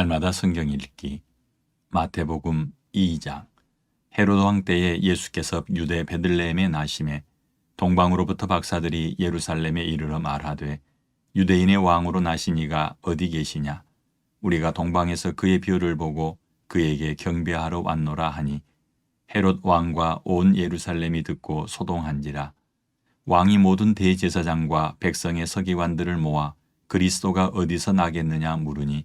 날마다 성경 읽기. 마태복음 2장. 헤로드 왕 때에 예수께서 유대 베들레헴에 나심에 동방으로부터 박사들이 예루살렘에 이르러 말하되 유대인의 왕으로 나신 이가 어디 계시냐? 우리가 동방에서 그의 별을 보고 그에게 경배하러 왔노라 하니 헤롯 왕과 온 예루살렘이 듣고 소동한지라. 왕이 모든 대제사장과 백성의 서기관들을 모아 그리스도가 어디서 나겠느냐 물으니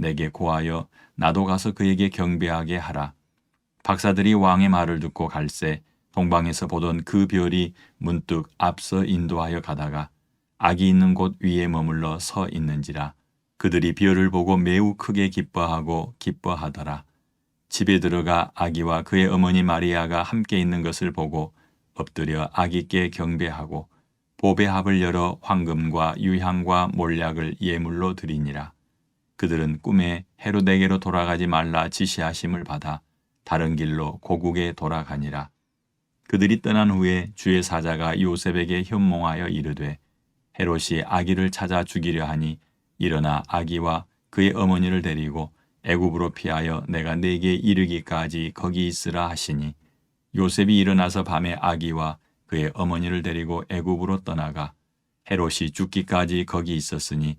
내게 고하여 나도 가서 그에게 경배하게 하라. 박사들이 왕의 말을 듣고 갈새 동방에서 보던 그 별이 문득 앞서 인도하여 가다가 아기 있는 곳 위에 머물러 서 있는지라 그들이 별을 보고 매우 크게 기뻐하고 기뻐하더라. 집에 들어가 아기와 그의 어머니 마리아가 함께 있는 것을 보고 엎드려 아기께 경배하고 보배합을 열어 황금과 유향과 몰약을 예물로 드리니라. 그들은 꿈에 헤로데게로 돌아가지 말라 지시하심을 받아 다른 길로 고국에 돌아가니라. 그들이 떠난 후에 주의 사자가 요셉에게 현몽하여 이르되 헤롯이 아기를 찾아 죽이려 하니 일어나 아기와 그의 어머니를 데리고 애굽으로 피하여 내가 네게 이르기까지 거기 있으라 하시니 요셉이 일어나서 밤에 아기와 그의 어머니를 데리고 애굽으로 떠나가 헤롯이 죽기까지 거기 있었으니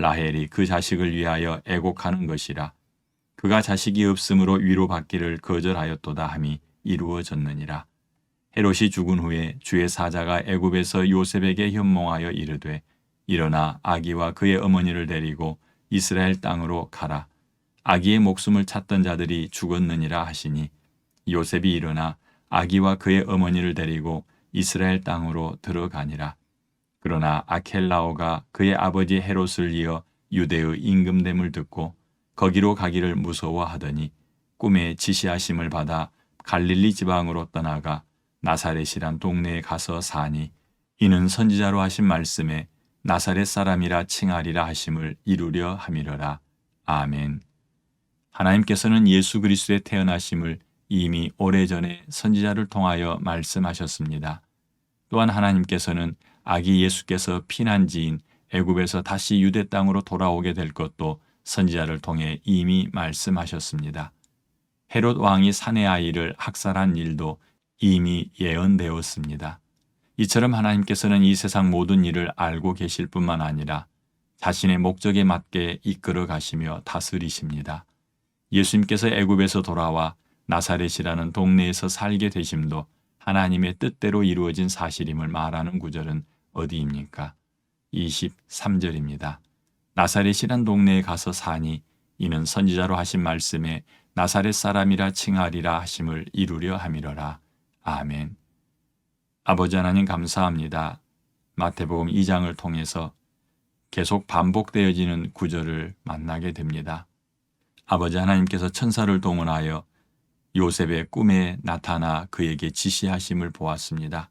라헬이 그 자식을 위하여 애곡하는 것이라 그가 자식이 없으므로 위로받기를 거절하였도다 함이 이루어졌느니라 헤롯이 죽은 후에 주의 사자가 애굽에서 요셉에게 현몽하여 이르되 일어나 아기와 그의 어머니를 데리고 이스라엘 땅으로 가라 아기의 목숨을 찾던 자들이 죽었느니라 하시니 요셉이 일어나 아기와 그의 어머니를 데리고 이스라엘 땅으로 들어가니라. 그러나 아켈라오가 그의 아버지 헤롯을 이어 유대의 임금됨을 듣고 거기로 가기를 무서워하더니 꿈에 지시하심을 받아 갈릴리 지방으로 떠나가 나사렛이란 동네에 가서 사니 이는 선지자로 하신 말씀에 나사렛 사람이라 칭하리라 하심을 이루려 함이러라. 아멘. 하나님께서는 예수 그리스도의 태어나심을 이미 오래전에 선지자를 통하여 말씀하셨습니다. 또한 하나님께서는 아기 예수께서 피난지인 애굽에서 다시 유대 땅으로 돌아오게 될 것도 선지자를 통해 이미 말씀하셨습니다. 헤롯 왕이 사내 아이를 학살한 일도 이미 예언되었습니다. 이처럼 하나님께서는 이 세상 모든 일을 알고 계실 뿐만 아니라 자신의 목적에 맞게 이끌어 가시며 다스리십니다. 예수님께서 애굽에서 돌아와 나사렛이라는 동네에서 살게 되심도 하나님의 뜻대로 이루어진 사실임을 말하는 구절은 어디입니까? 23절입니다. 나사렛이란 동네에 가서 사니 이는 선지자로 하신 말씀에 나사렛 사람이라 칭하리라 하심을 이루려 함이러라. 아멘. 아버지 하나님 감사합니다. 마태복음 2장을 통해서 계속 반복되어지는 구절을 만나게 됩니다. 아버지 하나님께서 천사를 동원하여 요셉의 꿈에 나타나 그에게 지시하심을 보았습니다.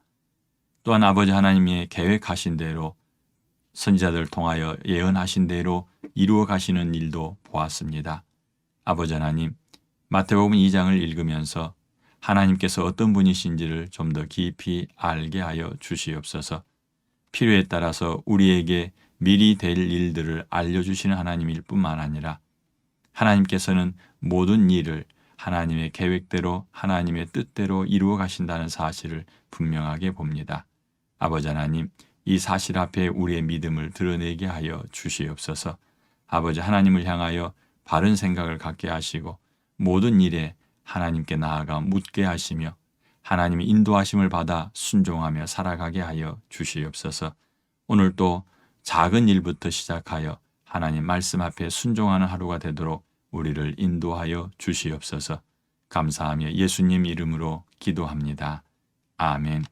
또한 아버지 하나님의 계획하신 대로 선지자들 통하여 예언하신 대로 이루어 가시는 일도 보았습니다. 아버지 하나님, 마태복음 2장을 읽으면서 하나님께서 어떤 분이신지를 좀 더 깊이 알게 하여 주시옵소서. 필요에 따라서 우리에게 미리 될 일들을 알려주시는 하나님일 뿐만 아니라 하나님께서는 모든 일을 하나님의 계획대로 하나님의 뜻대로 이루어 가신다는 사실을 분명하게 봅니다. 아버지 하나님, 이 사실 앞에 우리의 믿음을 드러내게 하여 주시옵소서. 아버지 하나님을 향하여 바른 생각을 갖게 하시고 모든 일에 하나님께 나아가 묻게 하시며 하나님의 인도하심을 받아 순종하며 살아가게 하여 주시옵소서. 오늘 또 작은 일부터 시작하여 하나님 말씀 앞에 순종하는 하루가 되도록 우리를 인도하여 주시옵소서 감사하며 예수님 이름으로 기도합니다. 아멘.